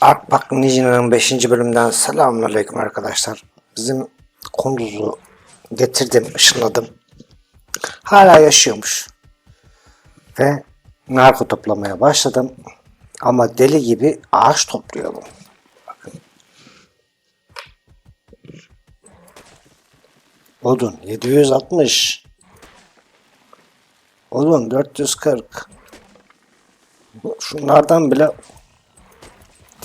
Arkbak Ninja'nın 5. bölümünden selamünaleyküm arkadaşlar. Bizim kunduzu getirdim, ışınladım. Hala yaşıyormuş. Ve narko toplamaya başladım. Ama deli gibi ağaç topluyorum. Odun 760. Odun 440. Şunlardan bile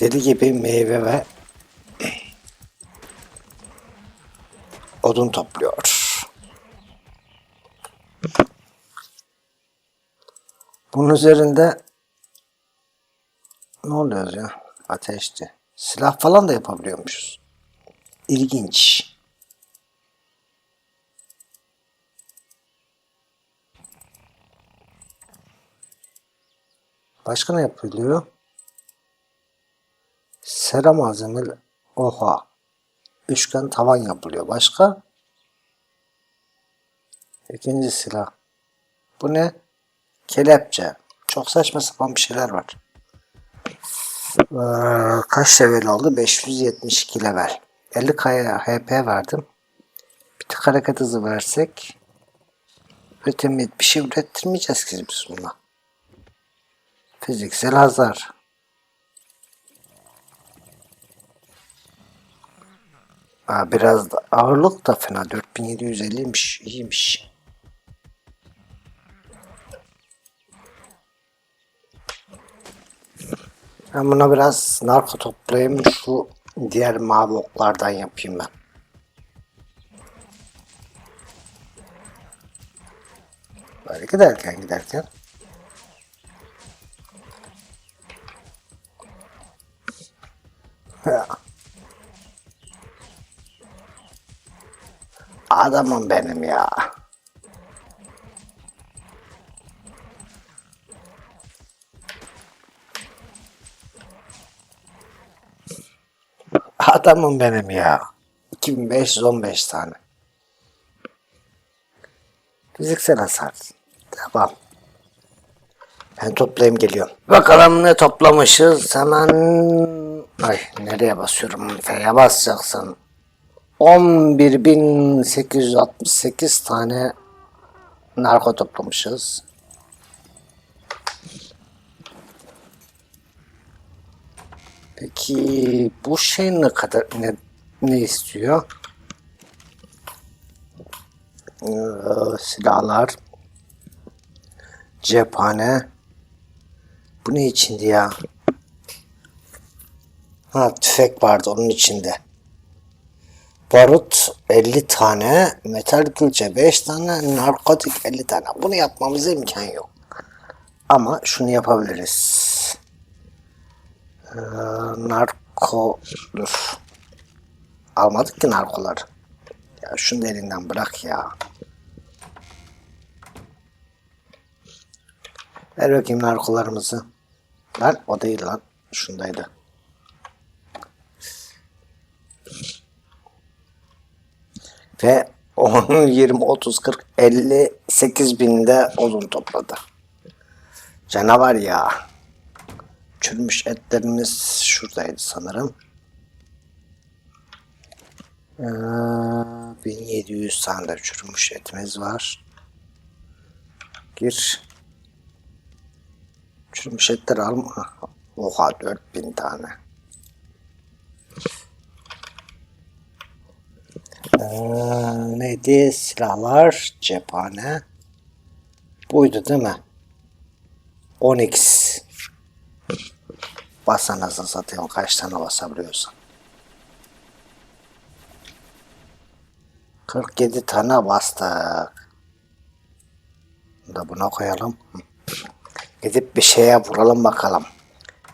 deli gibi meyve ve odun topluyor. Bunun üzerinde ne oluyor ya? Ateşti. Silah falan da yapabiliyormuşuz. İlginç. Başka ne yapılıyor? Sera malzemeli. Oha. Üçgen tavan yapılıyor. Başka? İkinci silah. Bu ne? Kelepçe. Çok saçma sapan bir şeyler var. Ee, kaç level oldu? 572 level. 50 kaya HP verdim. Bir tık hareket hızı versek üretim bir şey ürettirmeyeceğiz ki biz bununla. Fiziksel hasar. Aa, biraz da ağırlık da fena. 4750'ymiş. iyiymiş. Ben buna biraz narko toplayayım. Şu diğer mavi oklardan yapayım ben. Böyle giderken giderken. Adamım benim ya. Adamım benim ya. 2515 tane. Fiziksel hasar. Tamam. Ben toplayayım geliyorum. Bakalım ne toplamışız. Hemen... Ay nereye basıyorum? F'ye basacaksın. 11.868 tane narko toplamışız. Peki bu şey ne kadar ne, ne istiyor? Ee, silahlar, cephane. Bu ne içindi ya? Ha tüfek vardı onun içinde. Barut 50 tane, metal külçe 5 tane, narkotik 50 tane. Bunu yapmamıza imkan yok. Ama şunu yapabiliriz. Ee, narko... Dur. Almadık ki narkoları. Ya şunu da elinden bırak ya. Ver bakayım narkolarımızı. Lan o değil lan. Şundaydı. Ve 10, 20, 30, 40, 58 binde odun topladı. Canavar ya. Çürümüş etlerimiz şuradaydı sanırım. Ee, 1700 tane de çürümüş etimiz var. Gir. Çürümüş etler alma. Oha 4000 tane. Ee, neydi? Silahlar, cephane. Buydu değil mi? 10x. Basa satayım kaç tane basabiliyorsan. 47 tane bastık. Da buna koyalım. Gidip bir şeye vuralım bakalım.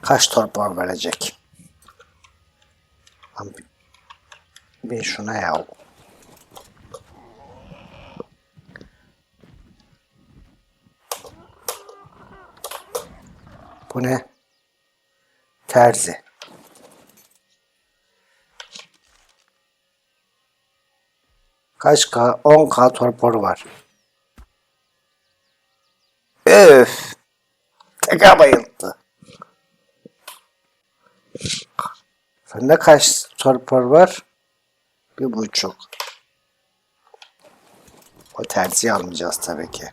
Kaç torpor verecek. Bir şuna ya. Bu ne? Terzi. Kaç K? 10K torporu var. Öf. Teka bayıldı. Sende kaç torpor var? Bir buçuk. O terziyi almayacağız tabii ki.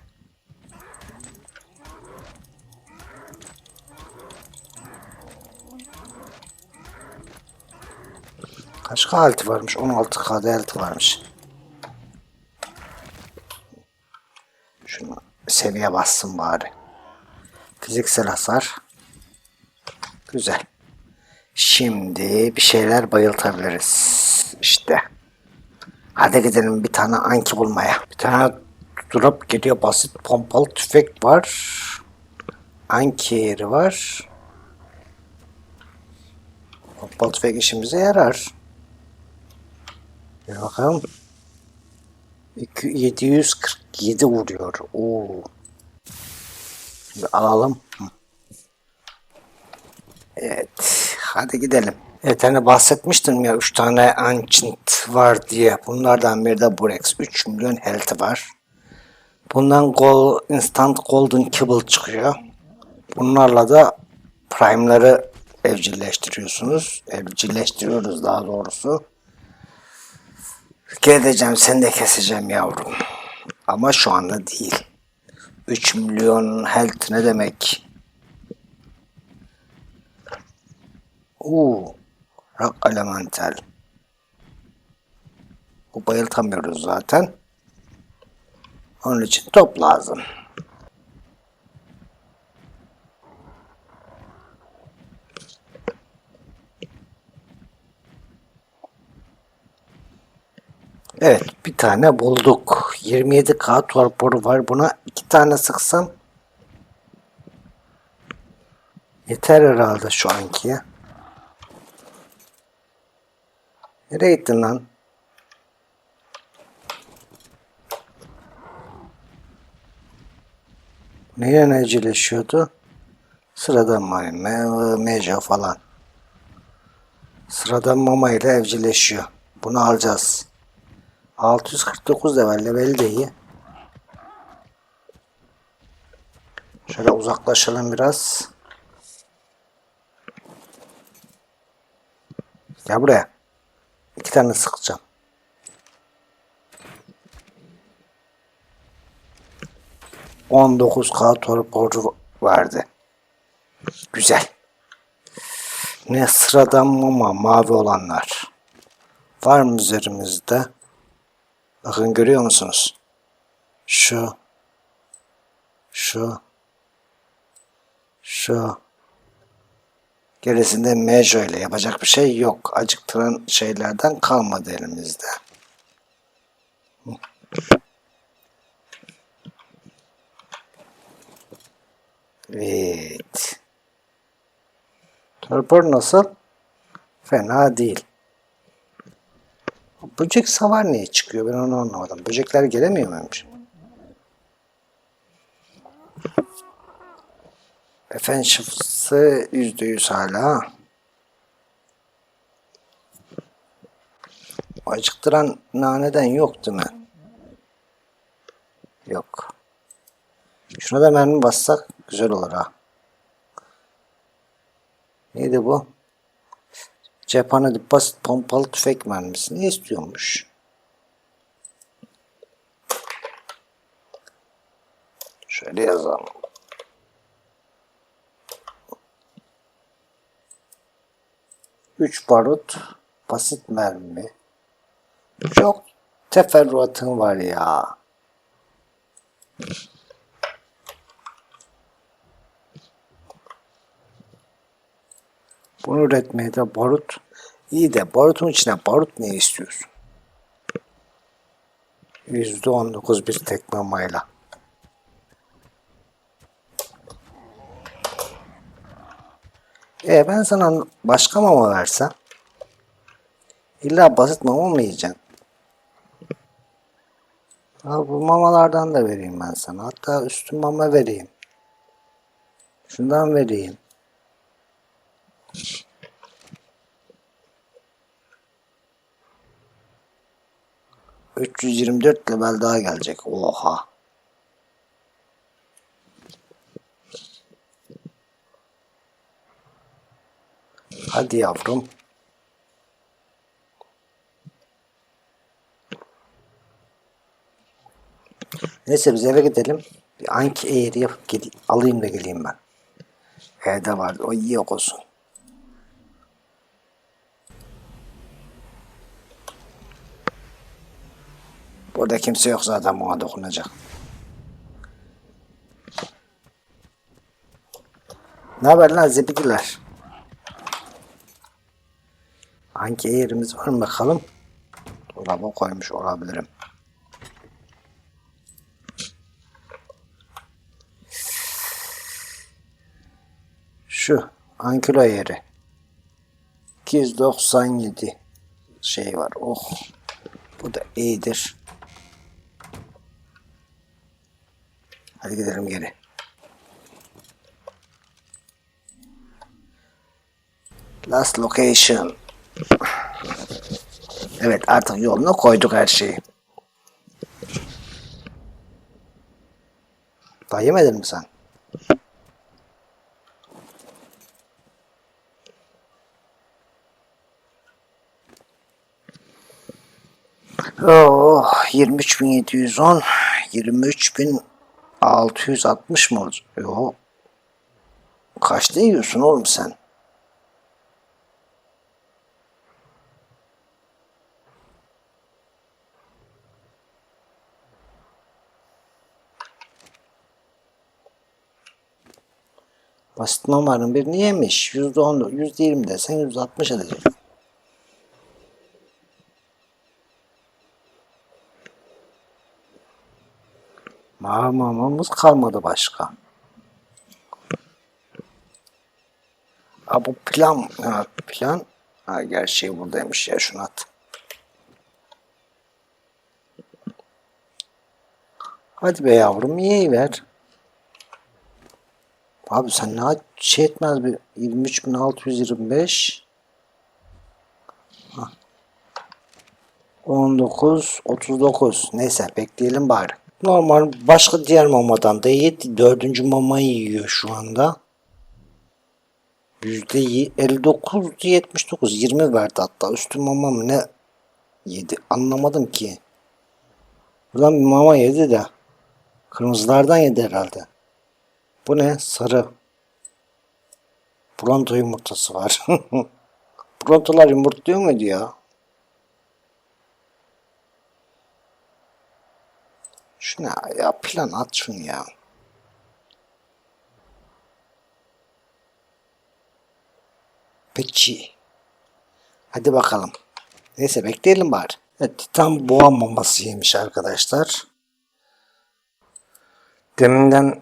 Kaç K altı varmış? 16 K'da altı varmış. Şunu seviye bassın bari. Fiziksel hasar. Güzel. Şimdi bir şeyler bayıltabiliriz. İşte. Hadi gidelim bir tane anki bulmaya. Bir tane durup gidiyor basit pompalı tüfek var. Anki yeri var. Pompalı tüfek işimize yarar. Bir bakalım. İki- 747 vuruyor. Oo. Şimdi alalım. Evet. Hadi gidelim. Evet hani bahsetmiştim ya 3 tane ancient var diye. Bunlardan biri de Burex. 3 milyon health var. Bundan gol, instant golden kibble çıkıyor. Bunlarla da prime'ları evcilleştiriyorsunuz. Evcilleştiriyoruz daha doğrusu. Geleceğim seni de keseceğim yavrum. Ama şu anda değil. 3 milyon health ne demek? Oo, rock elemental. Bu bayıltamıyoruz zaten. Onun için top lazım. Evet bir tane bulduk. 27k torporu var. Buna iki tane sıksam yeter herhalde şu ankiye. Nereye gittin lan? Neyle enerjileşiyordu? Sıradan mama, me- meja falan. Sıradan mama ile evcilleşiyor. Bunu alacağız. 649 level level de iyi. Şöyle uzaklaşalım biraz. Gel buraya. İki tane sıkacağım. On dokuz K torporu verdi. Güzel. Ne sıradan mama mavi olanlar. Var mı üzerimizde? Bakın görüyor musunuz? Şu. Şu. Şu. Gerisinde Mejo ile yapacak bir şey yok. Acıktıran şeylerden kalmadı elimizde. Evet. Torpor nasıl? Fena değil. Böcek savar niye çıkıyor? Ben onu anlamadım. Böcekler gelemiyor muymuş? Offensive'sı %100 hala. Acıktıran naneden yok değil mi? Yok. Şuna da mermi bassak güzel olur ha. Neydi bu? Cephane basit pompalı tüfek mermisi. Ne istiyormuş? Şöyle yazalım. Üç barut, basit mermi. Çok teferruatın var ya. Bunu üretmeye de barut iyi de barutun içine barut ne istiyorsun? Yüzde on dokuz bir tekme mayla. E ben sana başka mama versem illa basit mama mı yiyeceksin? Ha, bu mamalardan da vereyim ben sana. Hatta üstün mama vereyim. Şundan vereyim. 324 level daha gelecek. Oha. Hadi yavrum. Neyse biz eve gidelim. Bir anki eğri yapıp alayım da geleyim ben. Evde vardı. O iyi yok olsun. Burada kimse yok zaten buna dokunacak. Ne haber lan zibidiler? Hangi yerimiz var mı bakalım? Dolaba koymuş olabilirim. Şu ankilo yeri. 297 şey var. Oh. Bu da iyidir. Hadi gidelim geri. Last location. Evet artık yoluna koyduk her şeyi. Daha yemedin mi sen? Oh, 23.710 23.660 mı olacak? Yok. Kaçta yiyorsun oğlum sen? Basit numaranın birini yemiş. %10, %20 desen %60 edecek. Mamamız kalmadı başka. Ha bu plan, ha, plan. Ha gerçeği buradaymış ya şunu at. Hadi be yavrum iyi ver. Abi sen ne şey etmez bir 23625 Hah. 19 39 neyse bekleyelim bari. Normal başka diğer mamadan da yedi. Dördüncü mamayı yiyor şu anda. Yüzde yi- 59 79 20 verdi hatta. Üstü mamam ne yedi anlamadım ki. Buradan bir mama yedi de. Kırmızılardan yedi herhalde. Bu ne? Sarı. Pronto yumurtası var. Prontolar yumurtluyor muydu ya? Şuna ya plan at şunu ya. Peki. Hadi bakalım. Neyse bekleyelim bari. Evet tam boğa maması yemiş arkadaşlar. Deminden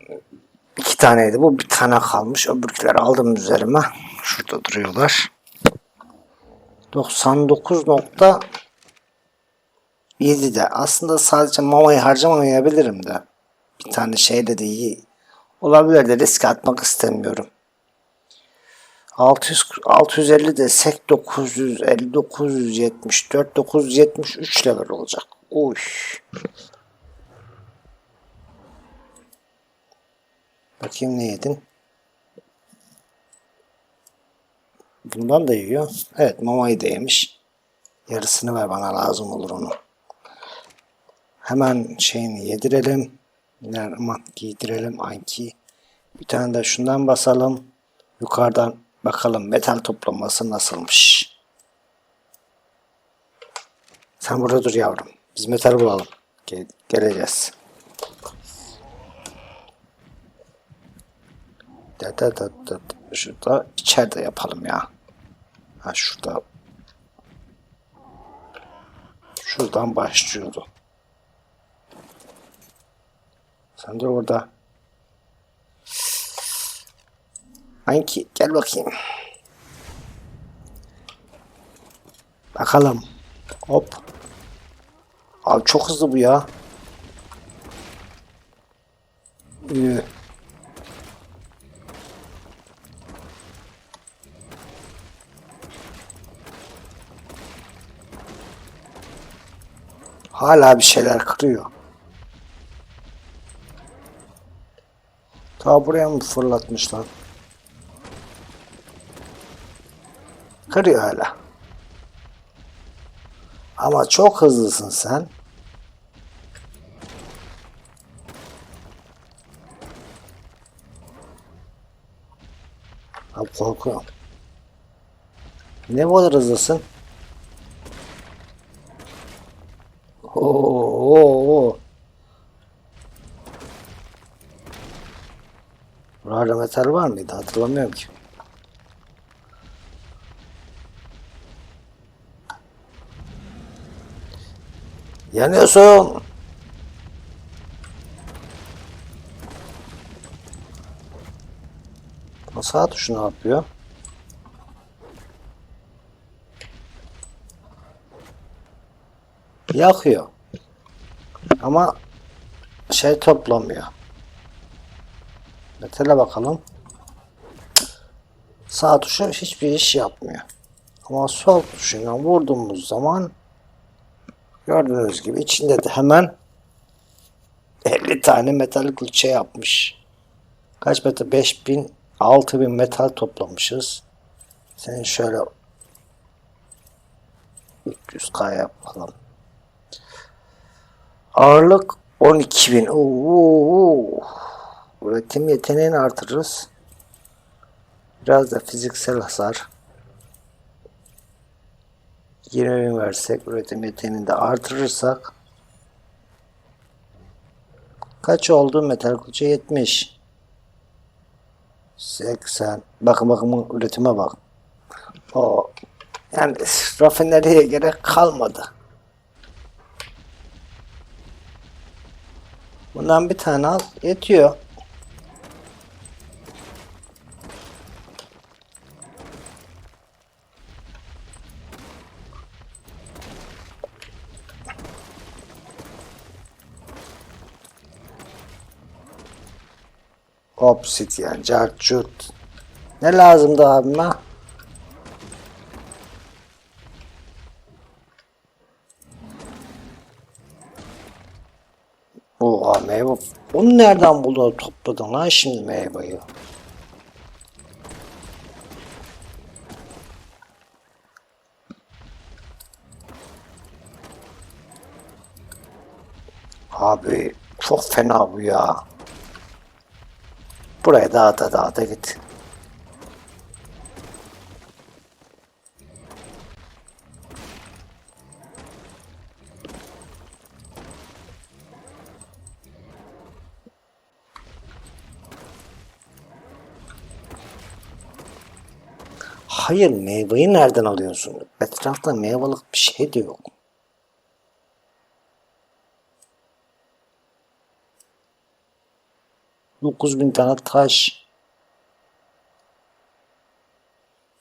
iki taneydi bu bir tane kalmış. Öbürküleri aldım üzerime. Şurada duruyorlar. 99 7'de. Aslında sadece mamayı harcamayabilirim de. Bir tane şeyle de iyi olabilir de risk atmak istemiyorum. 600, 650 desek 950, 974, 973 level olacak. Uy. Bakayım ne yedin? Bundan da yiyor. Evet mamayı da yemiş. Yarısını ver bana lazım olur onu. Hemen şeyini yedirelim. Nerede aman giydirelim Anki. Bir tane de şundan basalım. Yukarıdan bakalım metal toplaması nasılmış. Sen burada dur yavrum. Biz metal bulalım. Gel- geleceğiz. Da da da da. Şurada içeride yapalım ya. Ha şurada. Şuradan başlıyordu. Sen de orada. Hangi? Gel bakayım. Bakalım. Hop. Abi çok hızlı bu ya. Ee, Hala bir şeyler kırıyor. Ta buraya mı fırlatmışlar? Kırıyor hala. Ama çok hızlısın sen. Abi korkuyorum. Ne kadar hızlısın? Metal var mıydı? Hatırlamıyorum ki. Yanıyorsun. Sağ tuşu ne yapıyor? Yakıyor. Ama şey toplamıyor. Metale bakalım. Sağ tuşu hiçbir iş yapmıyor. Ama sol tuşuna vurduğumuz zaman gördüğünüz gibi içinde de hemen 50 tane metal külçe yapmış. Kaç metre? 5000 6000 metal toplamışız. Senin şöyle 300k yapalım. Ağırlık 12.000. Oo. Üretim yeteneğini artırırız. Biraz da fiziksel hasar. 20 bin versek üretim yeteneğini de artırırsak. Kaç oldu? Metal külçe 70 80 bakın bakın üretime bak. O yani rafineriye gerek kalmadı. Bundan bir tane al yetiyor Obsidian, carcut. Ne lazımdı abime? Oha meyve. Onu nereden buldun topladın lan şimdi meyveyi? Abi çok fena bu ya. Buraya dağıta dağıta git. Hayır meyveyi nereden alıyorsun? Etrafta meyvelik bir şey de yok. Dokuz bin tane taş.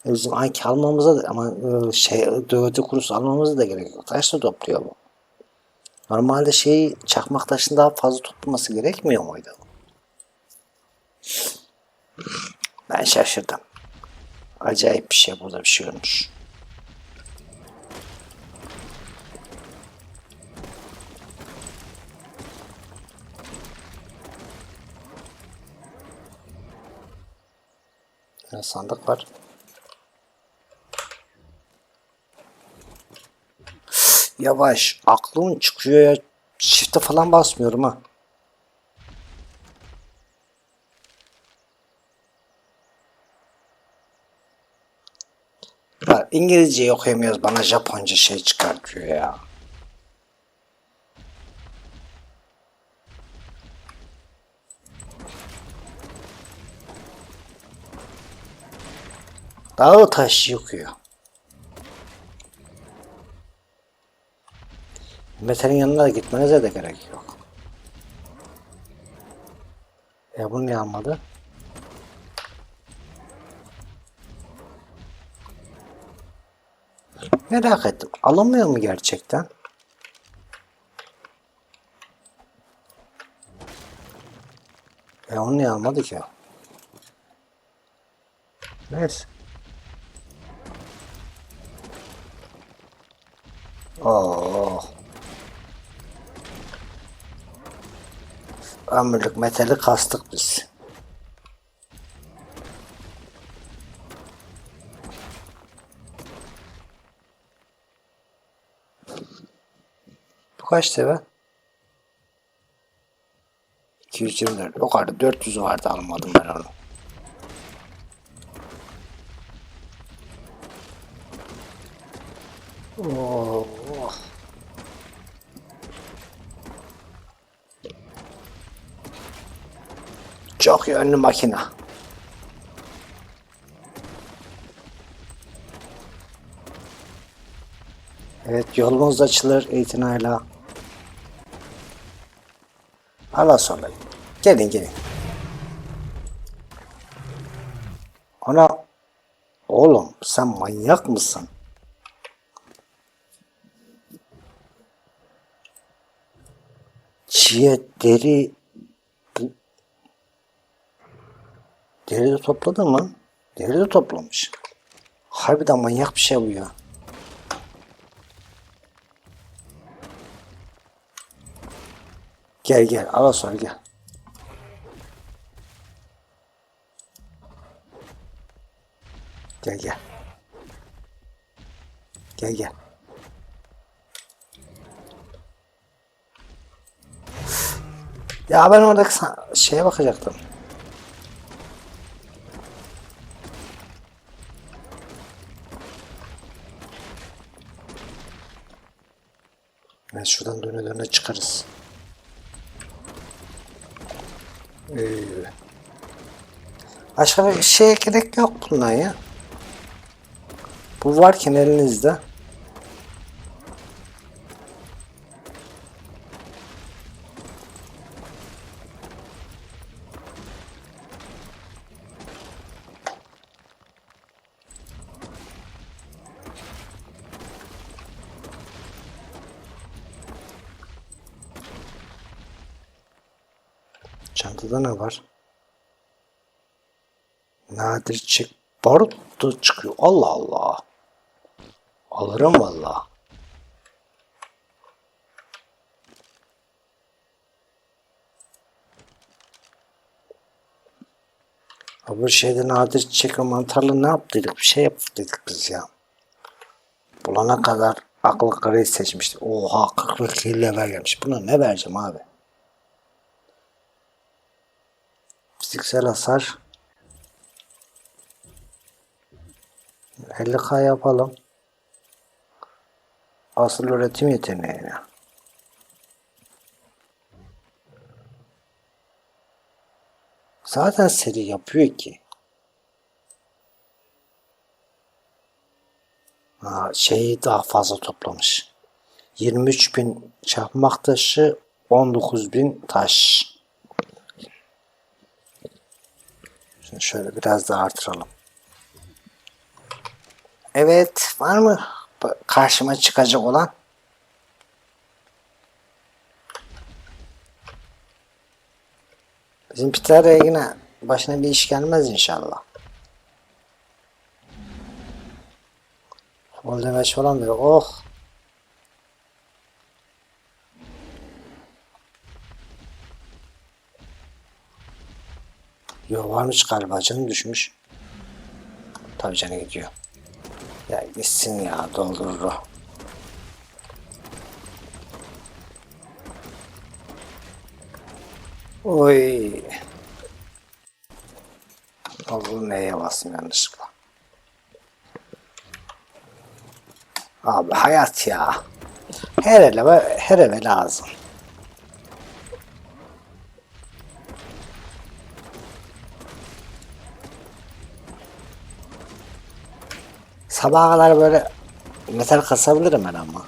E anki almamıza da ama e, şey dövde kurusu almamıza da gerek yok. Taş da topluyor bu. Normalde şey çakmak taşın daha fazla toplaması gerekmiyor muydu? Ben şaşırdım. Acayip bir şey burada bir şey olmuş. Sandık var. Yavaş. Aklım çıkıyor ya. Shift'e falan basmıyorum ha. Ya İngilizce okuyamıyoruz. Bana Japonca şey çıkartıyor ya. Dağı taş yıkıyor. Mete'nin yanına da gitmenize de gerek yok. Ya bunu niye almadı? Merak ettim. Alamıyor mu gerçekten? Ya onu niye almadı ki? Neyse. Oh. Ömürlük metali kastık biz. Bu kaç TV? 224. Yok artık 400 vardı almadım ben onu. Oh. Çok yönlü makine. Evet yolumuz açılır itinayla. Allah sonra. Gelin gelin. Ana oğlum sen manyak mısın? Çiğe deri bu deri de topladı mı? Deri de toplamış. Harbiden manyak bir şey bu ya. Gel gel ala sonra gel. Gel gel. Gel gel. Ya ben oradaki şeye bakacaktım. Ben şuradan döne döne çıkarız. Ee, Başka bir şeye gerek yok bundan ya. Bu varken elinizde. Çantada ne var? Nadir çık. Barut çıkıyor. Allah Allah. Alırım valla. Öbür şeyde nadir çiçek mantarlı ne yaptıydık? Bir şey yaptıydık biz ya. Bulana kadar aklı karayı seçmiştik. Oha 42 level gelmiş. Buna ne vereceğim abi? Fiziksel hasar 50k yapalım. Asıl üretim yeteneğine. Zaten seri yapıyor ki. Ha, şeyi daha fazla toplamış. 23.000 çakmak taşı 19.000 taş. Şimdi şöyle biraz daha artıralım. Evet, var mı karşıma çıkacak olan? Bizim Peter'e yine başına bir iş gelmez inşallah. Futbol demeç falan diyor. Oh. Yo varmış galiba canım düşmüş. Tabii canı gidiyor. Ya gitsin ya doldurur o. Oy. Olur neye bastım yanlışlıkla. Abi hayat ya. Her eve, her eve lazım. Sabaha kadar böyle metal kasabilirim ben ama.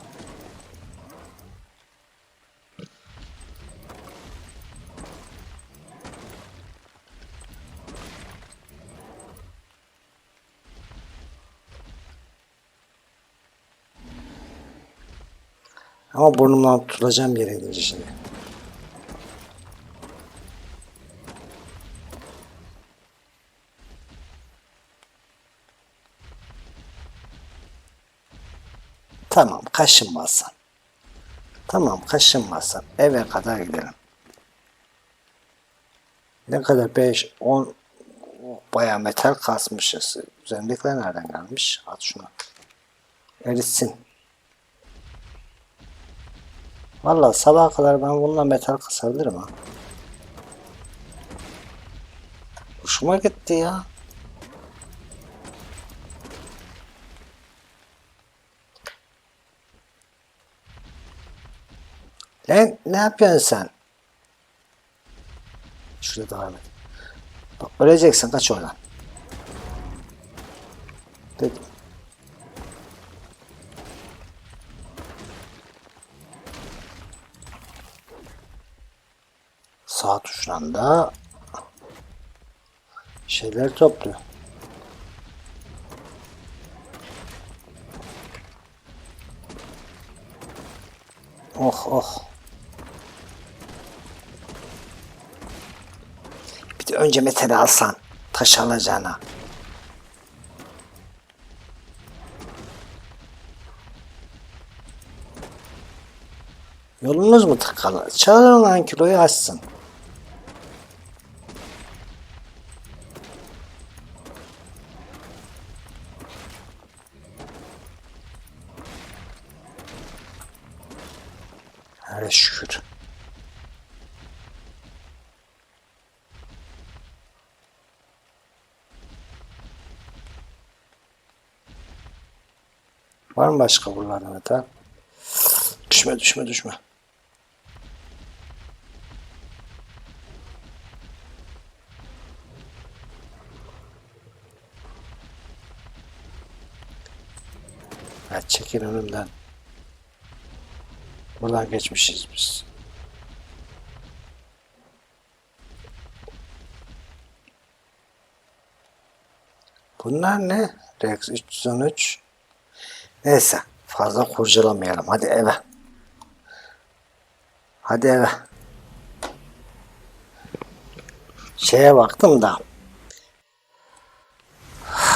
Ama burnumdan tutulacağım yere gidince şimdi. Tamam kaşınmazsan. Tamam kaşınmazsan eve kadar gidelim. Ne kadar 5 10 bayağı metal kasmışız. Üzerindekiler nereden gelmiş? At şunu. Eritsin. Vallahi sabaha kadar ben bununla metal kasabilirim ha. Hoşuma gitti ya. Lan ne yapıyorsun sen? Şuraya devam et. Bak öleceksin kaç oradan. Dedim. Sağ tuşla da şeyler topluyor. Oh oh. Önce metali alsan. Taş alacağına. Yolunuz mu tıkalı? Çağırın lan kiloyu açsın. Var mı başka buralarda metal? Düşme düşme düşme. Evet çekin önümden. Buradan geçmişiz biz. Bunlar ne? Rex 313. Neyse fazla kurcalamayalım. Hadi eve. Hadi eve. Şeye baktım da.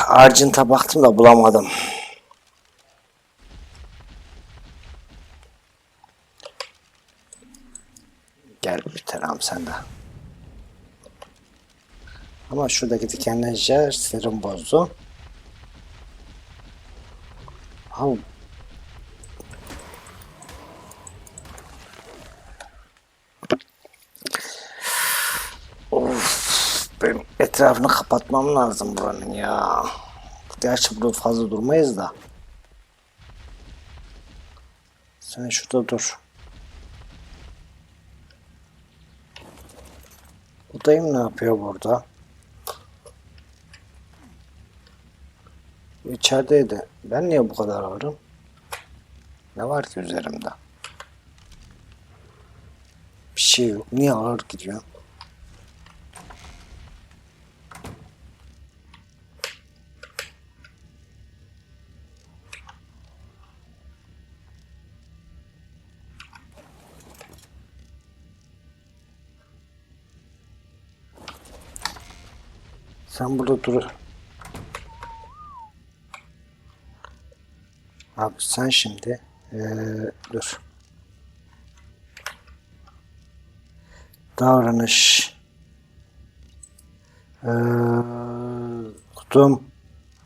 Argent'a baktım da bulamadım. Gel bir tanem sen de. Ama şuradaki dikenler serum bozdu. Al. Of, benim etrafını kapatmam lazım buranın ya. Gerçi burada fazla durmayız da. Sen şurada dur. Bu dayım ne yapıyor burada? İçerideydi. Ben niye bu kadar ağırım? Ne var ki üzerimde? Bir şey yok. Niye ağır gidiyor? Sen burada dur. Abi sen şimdi eee, dur. Davranış. Eee kutum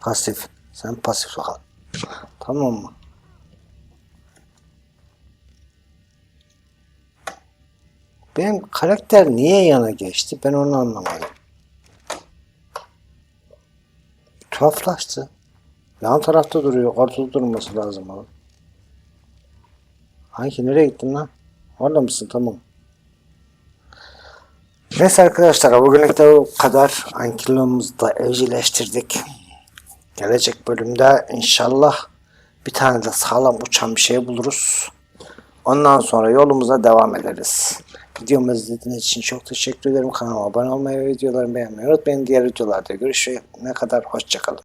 pasif. Sen pasif kal. Tamam mı? Benim karakter niye yana geçti? Ben onu anlamadım. Tuhaflaştı. Yan tarafta duruyor. Ortada durması lazım abi. Hangi nereye gittin lan? Orada mısın? Tamam. Neyse arkadaşlar bugünlük de bu kadar. Ankilomuzu da evcilleştirdik. Gelecek bölümde inşallah bir tane de sağlam uçan bir şey buluruz. Ondan sonra yolumuza devam ederiz. Videomu izlediğiniz için çok teşekkür ederim. Kanalıma abone olmayı ve videolarımı beğenmeyi unutmayın. Diğer videolarda görüşene kadar hoşçakalın.